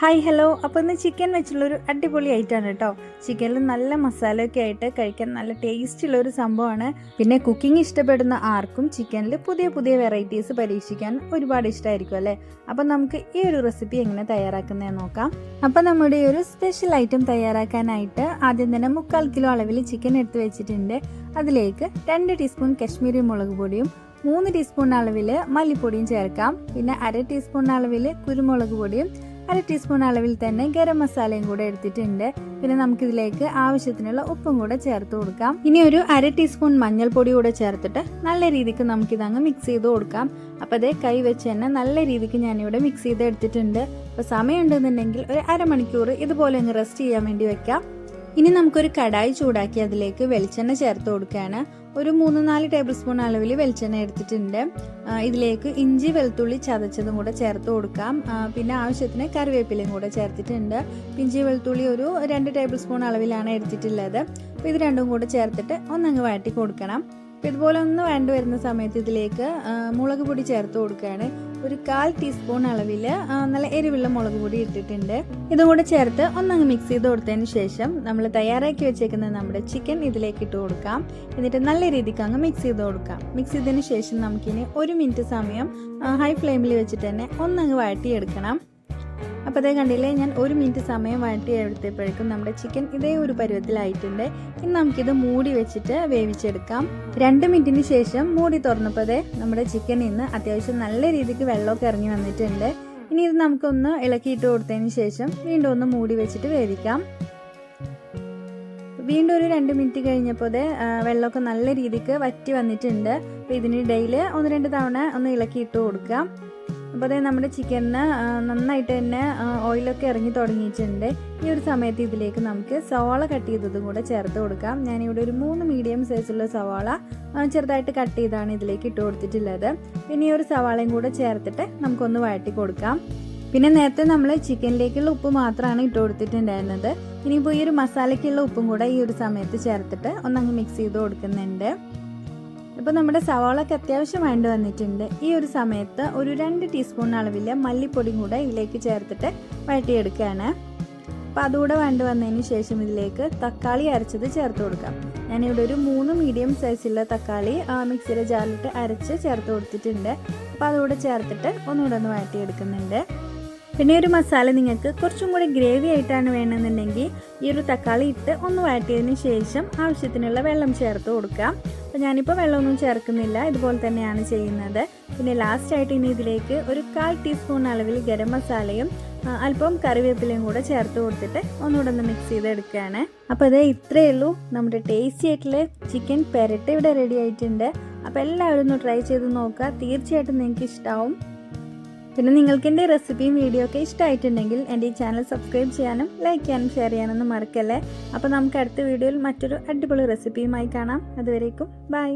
Hi hello. അപ്പോൾ ഇന്ന് chicken വെച്ചുള്ളൊരു അടിപൊളി ഐറ്റാണ് കേട്ടോ. ചിക്കനിൽ നല്ല മസാലയൊക്കെ ആയിട്ട് കഴിക്കാൻ നല്ല ടേസ്റ്റുള്ള ഒരു സംഭവമാണ്. പിന്നെ കുക്കിംഗ് ഇഷ്ടപ്പെടുന്ന ആർക്കും ചിക്കനിൽ പുതിയ പുതിയ വെറൈറ്റീസ് പരീക്ഷിക്കാൻ ഒരുപാട് ഇഷ്ടമായിരിക്കും അല്ലേ? അപ്പോൾ നമുക്ക് ഈ ഒരു റെസിപ്പി എങ്ങനെ തയ്യാറാക്കുന്നതെന്ന് നോക്കാം. അപ്പോൾ നമ്മുടെ ഒരു സ്പെഷ്യൽ ഐറ്റം തയ്യാറാക്കാനായിട്ട് ആദ്യം തന്നെ മുക്കാൽ കിലോ അളവിൽ ചിക്കൻ എടുത്ത് വെച്ചിട്ടുണ്ട്. അതിലേക്ക് രണ്ട് ടീസ്പൂൺ കശ്മീരി മുളക് പൊടിയും മൂന്ന് ടീസ്പൂൺ അളവിൽ മല്ലിപ്പൊടിയും ചേർക്കാം. പിന്നെ അര ടീസ്പൂൺ അളവിൽ കുരുമുളക് പൊടിയും അര ടീസ്പൂൺ അളവിൽ തന്നെ ഗരം മസാലയും കൂടെ എടുത്തിട്ടുണ്ട്. പിന്നെ നമുക്കിതിലേക്ക് ആവശ്യത്തിനുള്ള ഉപ്പും കൂടെ ചേർത്ത് കൊടുക്കാം. ഇനി ഒരു അര ടീസ്പൂൺ മഞ്ഞൾപ്പൊടി കൂടെ ചേർത്തിട്ട് നല്ല രീതിക്ക് നമുക്കിതങ്ങ് മിക്സ് ചെയ്ത് കൊടുക്കാം. അപ്പോൾ അതേ കൈ വെച്ച് തന്നെ നല്ല രീതിക്ക് ഞാനിവിടെ മിക്സ് ചെയ്ത് എടുത്തിട്ടുണ്ട് അപ്പോൾ സമയമുണ്ടെന്നുണ്ടെങ്കിൽ ഒരു അരമണിക്കൂർ ഇതുപോലെ അങ്ങ് റെസ്റ്റ് ചെയ്യാൻ വേണ്ടി വെക്കാം. ഇനി നമുക്കൊരു കടായി ചൂടാക്കി അതിലേക്ക് വെളിച്ചെണ്ണ ചേർത്ത് കൊടുക്കുകയാണ്. ഒരു മൂന്ന് നാല് ടേബിൾ സ്പൂൺ അളവിൽ വെളിച്ചെണ്ണ എടുത്തിട്ടുണ്ട്. ഇതിലേക്ക് ഇഞ്ചി വെളുത്തുള്ളി ചതച്ചതും കൂടെ ചേർത്ത് കൊടുക്കാം. പിന്നെ ആവശ്യത്തിന് കറിവേപ്പിലയും കൂടെ ചേർത്തിട്ടുണ്ട്. ഇഞ്ചി വെളുത്തുള്ളി ഒരു രണ്ട് ടേബിൾ സ്പൂൺ അളവിലാണ് എടുത്തിട്ടുള്ളത്. അപ്പോൾ ഇത് രണ്ടും കൂടെ ചേർത്തിട്ട് ഒന്നങ്ങ് വഴറ്റി കൊടുക്കണം. ഇതുപോലെ ഒന്ന് വേണ്ട വരുന്ന സമയത്ത് ഇതിലേക്ക് മുളക് പൊടി ചേർത്ത് കൊടുക്കുകയാണ്. ഒരു കാൽ ടീസ്പൂൺ അളവിൽ നല്ല എരിവുള്ള മുളക് പൊടി ഇട്ടിട്ടുണ്ട്. ഇതും കൂടെ ചേർത്ത് ഒന്നങ്ങ് മിക്സ് ചെയ്ത് കൊടുത്തതിന് ശേഷം നമ്മൾ തയ്യാറാക്കി വെച്ചേക്കുന്ന നമ്മുടെ ചിക്കൻ ഇതിലേക്ക് ഇട്ട് കൊടുക്കാം. എന്നിട്ട് നല്ല രീതിക്ക് അങ്ങ് മിക്സ് ചെയ്ത് കൊടുക്കാം. മിക്സ് ചെയ്തതിന് ശേഷം നമുക്കിനി ഒരു മിനിറ്റ് സമയം ഹൈ ഫ്ലെയിമിൽ വെച്ചിട്ട് തന്നെ ഒന്നങ്ങ് വഴറ്റിയെടുക്കണം. അപ്പോൾ അതേ കണ്ടില്ലേ ഞാൻ ഒരു മിനിറ്റ് സമയം വഴറ്റി എടുത്തപ്പോഴേക്കും നമ്മുടെ ചിക്കൻ ഇതേ ഒരു പരുവത്തിലായിട്ടുണ്ട്. ഇനി നമുക്കിത് മൂടി വെച്ചിട്ട് വേവിച്ചെടുക്കാം. രണ്ട് മിനിറ്റിന് ശേഷം മൂടി തുറന്നപ്പോഴേ നമ്മുടെ ചിക്കൻ ഇന്ന് അത്യാവശ്യം നല്ല രീതിക്ക് വെള്ളമൊക്കെ ഇറങ്ങി വന്നിട്ടുണ്ട്. ഇനി ഇത് നമുക്കൊന്ന് ഇളക്കിയിട്ട് കൊടുത്തതിന് ശേഷം വീണ്ടും ഒന്ന് മൂടി വെച്ചിട്ട് വേവിക്കാം. വീണ്ടും ഒരു രണ്ട് മിനിറ്റ് കഴിഞ്ഞപ്പോൾ വെള്ളമൊക്കെ നല്ല രീതിക്ക് വറ്റി വന്നിട്ടുണ്ട്. അപ്പോൾ ഇതിനിടയിൽ ഒന്ന് രണ്ട് തവണ ഒന്ന് ഇളക്കിയിട്ട് കൊടുക്കാം. അപ്പോൾ അതേ നമ്മുടെ ചിക്കനിന് നന്നായിട്ട് തന്നെ ഓയിലൊക്കെ ഇറങ്ങി തുടങ്ങിയിട്ടുണ്ട്. ഈ ഒരു സമയത്ത് ഇതിലേക്ക് നമുക്ക് സവാള കട്ട് ചെയ്തതും കൂടെ ചേർത്ത് കൊടുക്കാം. ഞാനിവിടെ ഒരു മൂന്ന് മീഡിയം സൈസുള്ള സവാള ചെറുതായിട്ട് കട്ട് ചെയ്താണ് ഇതിലേക്ക് ഇട്ട് കൊടുത്തിട്ടുള്ളത്. പിന്നെ ഈ ഒരു സവാളയും കൂടെ ചേർത്തിട്ട് നമുക്കൊന്ന് വഴറ്റി കൊടുക്കാം. പിന്നെ നേരത്തെ നമ്മൾ ചിക്കനിലേക്കുള്ള ഉപ്പ് മാത്രമാണ് ഇട്ട് കൊടുത്തിട്ടുണ്ടായിരുന്നത്. ഇനിയിപ്പോൾ ഈ ഒരു മസാലയ്ക്കുള്ള ഉപ്പും കൂടെ ഈ ഒരു സമയത്ത് ചേർത്തിട്ട് ഒന്നങ്ങ് മിക്സ് ചെയ്ത് കൊടുക്കുന്നുണ്ട്. ഇപ്പോൾ നമ്മുടെ സവാളക്ക് അത്യാവശ്യം വേണ്ടി വന്നിട്ടുണ്ട്. ഈ ഒരു സമയത്ത് ഒരു രണ്ട് ടീസ്പൂൺ അളവിൽ മല്ലിപ്പൊടിയും കൂടെ ഇതിലേക്ക് ചേർത്തിട്ട് വഴറ്റിയെടുക്കുകയാണ്. അപ്പോൾ അതുകൂടെ വേണ്ടി വന്നതിന് ശേഷം ഇതിലേക്ക് തക്കാളി അരച്ചത് ചേർത്ത് കൊടുക്കാം. ഞാനിവിടെ ഒരു മൂന്ന് മീഡിയം സൈസുള്ള തക്കാളി ആ, മിക്സിയുടെ ജാറിലിട്ട് അരച്ച് ചേർത്ത് കൊടുത്തിട്ടുണ്ട്. അപ്പോൾ അതുകൂടെ ചേർത്തിട്ട് ഒന്നുകൂടെ ഒന്ന് വഴറ്റിയെടുക്കുന്നുണ്ട്. പിന്നെ ഒരു മസാല നിങ്ങൾക്ക് കുറച്ചും കൂടി ഗ്രേവി ആയിട്ടാണ് വേണമെന്നുണ്ടെങ്കിൽ ഈ ഒരു തക്കാളി ഇട്ട് ഒന്ന് വഴറ്റിയതിന് ശേഷം ആവശ്യത്തിനുള്ള വെള്ളം ചേർത്ത് കൊടുക്കാം. അപ്പോൾ ഞാനിപ്പോൾ വെള്ളമൊന്നും ചേർക്കുന്നില്ല ഇതുപോലെ തന്നെയാണ് ചെയ്യുന്നത്. പിന്നെ ലാസ്റ്റ് ആയിട്ട് ഇനി ഇതിലേക്ക് ഒരു കാൽ ടീസ്പൂൺ അളവിൽ ഗരം മസാലയും അല്പം കറിവേപ്പിലയും കൂടെ ചേർത്ത് കൊടുത്തിട്ട് ഒന്നുകൂടെ ഒന്ന് മിക്സ് ചെയ്തെടുക്കുകയാണ്. അപ്പോൾ അതേ ഇത്രയേ ഉള്ളൂ. നമ്മുടെ ടേസ്റ്റി ആയിട്ടുള്ള ചിക്കൻ പെരട്ട് ഇവിടെ റെഡി ആയിട്ടുണ്ട്. അപ്പോൾ എല്ലാവരും ഒന്ന് ട്രൈ ചെയ്ത് നോക്കുക. തീർച്ചയായിട്ടും നിങ്ങൾക്ക് ഇഷ്ടമാവും പിന്നെ നിങ്ങൾക്ക് എന്റെ റെസിപ്പിയും വീഡിയോ ഒക്കെ ഇഷ്ടമായിട്ടുണ്ടെങ്കിൽ എന്റെ ഈ ചാനൽ സബ്സ്ക്രൈബ് ചെയ്യാനും ലൈക്ക് ചെയ്യാനും ഷെയർ ചെയ്യാനൊന്നും മറക്കല്ലേ? അപ്പോൾ നമുക്ക് അടുത്ത വീഡിയോയിൽ മറ്റൊരു അടിപൊളി റെസിപ്പിയുമായി കാണാം. അതുവരേക്കും ബൈ